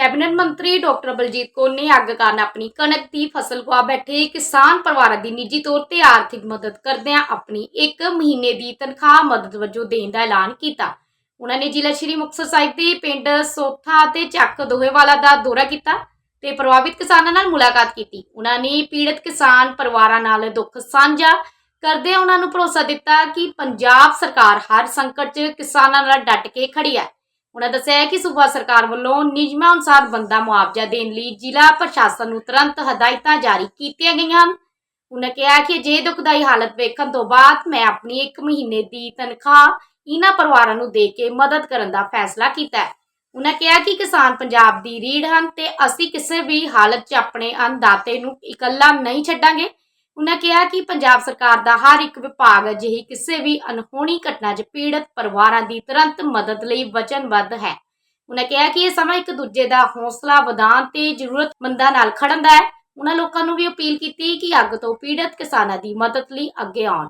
Cabinet ਮੰਤਰੀ doctor Baljit Kaur ਨੇ ਅੱਗ ਕਾਰਨ ਆਪਣੀ ਕਣਕ ਦੀ ਫਸਲ ਗਵਾ ਬੈਠੇ ਕਿਸਾਨ ਪਰਿਵਾਰਾਂ ਦੀ ਨਿੱਜੀ ਤੌਰ ਤੇ ਆਰਥਿਕ ਮਦਦ ਕਰਦਿਆਂ ਆਪਣੀ 1 ਮਹੀਨੇ ਦੀ ਤਨਖਾਹ ਮਦਦ ਵਜੋਂ ਦੇਣ ਦਾ ਐਲਾਨ ਕੀਤਾ। ਉਹਨਾਂ ਨੇ ਜ਼ਿਲ੍ਹਾ ਸ਼੍ਰੀ ਮੁਕਤਸਰ ਸਾਹਿਬ ਦੇ ਪਿੰਡ ਸੋਥਾ ਅਤੇ ਚੱਕ ਦੋਹੇਵਾਲਾ ਦਾ ਦੌਰਾ ਕੀਤਾ ਤੇ ਪ੍ਰਭਾਵਿਤ ਕਿਸਾਨਾਂ ਨਾਲ ਮੁਲਾਕਾਤ ਕੀਤੀ। ਉਹਨਾਂ ਨੇ ਪੀੜਤ ਕਿਸਾਨ ਪਰਿਵਾਰਾਂ ਨਾਲ ਦੁੱਖ ਸਾਂਝਾ ਕਰਦਿਆਂ ਉਹਨਾਂ ਨੂੰ ਭਰੋਸਾ ਦਿੱਤਾ ਕਿ ਪੰਜਾਬ ਸਰਕਾਰ ਹਰ ਸੰਕਟ 'ਚ ਕਿਸਾਨਾਂ ਨਾਲ ਡਟ ਕੇ ਖੜੀ ਹੈ। ਉਹਨਾਂ ਦੱਸਿਆ ਕਿ ਸੂਬਾ ਸਰਕਾਰ ਵੱਲੋਂ ਨਿਯਮਾਂ ਅਨੁਸਾਰ ਬੰਦਾ ਮੁਆਵਜ਼ਾ ਦੇਣ ਲਈ ਜ਼ਿਲ੍ਹਾ ਪ੍ਰਸ਼ਾਸਨ ਨੂੰ ਤੁਰੰਤ ਹਦਾਇਤਾਂ ਜਾਰੀ ਕੀਤੀਆਂ ਗਈਆਂ ਹਨ। ਉਹਨਾਂ ਕਿਹਾ ਕਿ ਜੇ ਦੁਖਦਾਈ ਹਾਲਤ ਵੇਖਣ ਤੋਂ ਬਾਅਦ ਮੈਂ ਆਪਣੀ 1 ਮਹੀਨੇ ਦੀ ਤਨਖਾਹ ਇਹਨਾਂ ਪਰਿਵਾਰਾਂ ਨੂੰ ਦੇ ਕੇ ਮਦਦ ਕਰਨ ਦਾ ਫੈਸਲਾ ਕੀਤਾ ਹੈ। ਉਹਨਾਂ ਕਿਹਾ ਕਿ ਕਿਸਾਨ ਪੰਜਾਬ ਦੀ ਰੀੜ ਹਨ ਤੇ ਅਸੀਂ ਕਿਸੇ ਵੀ ਹਾਲਤ 'ਚ ਆਪਣੇ ਅੰਨਦਾਤੇ ਨੂੰ ਇਕੱਲਾ ਨਹੀਂ ਛੱਡਾਂਗੇ। ਉਹਨਾਂ ਕਿਹਾ ਕਿ ਪੰਜਾਬ ਸਰਕਾਰ ਦਾ ਹਰ ਇੱਕ ਵਿਭਾਗ ਅਜਿਹੀ ਕਿਸੇ ਵੀ ਅਨਹੋਣੀ ਘਟਨਾ 'ਚ ਪੀੜਤ ਪਰਿਵਾਰਾਂ ਦੀ ਤੁਰੰਤ ਮਦਦ ਲਈ ਵਚਨਬੱਧ ਹੈ। ਉਹਨਾਂ ਕਿਹਾ ਕਿ ਇਹ ਸਮਾਂ ਇੱਕ ਦੂਜੇ ਦਾ ਹੌਸਲਾ ਵਧਾਉਣ ਤੇ ਜ਼ਰੂਰਤਮੰਦਾਂ ਨਾਲ ਖੜਨ ਦਾ ਹੈ। ਉਹਨਾਂ ਲੋਕਾਂ ਨੂੰ ਵੀ ਅਪੀਲ ਕੀਤੀ ਕਿ ਅੱਗ ਤੋਂ ਪੀੜਤ ਕਿਸਾਨਾਂ ਦੀ ਮਦਦ ਲਈ ਅੱਗੇ ਆਉਣ।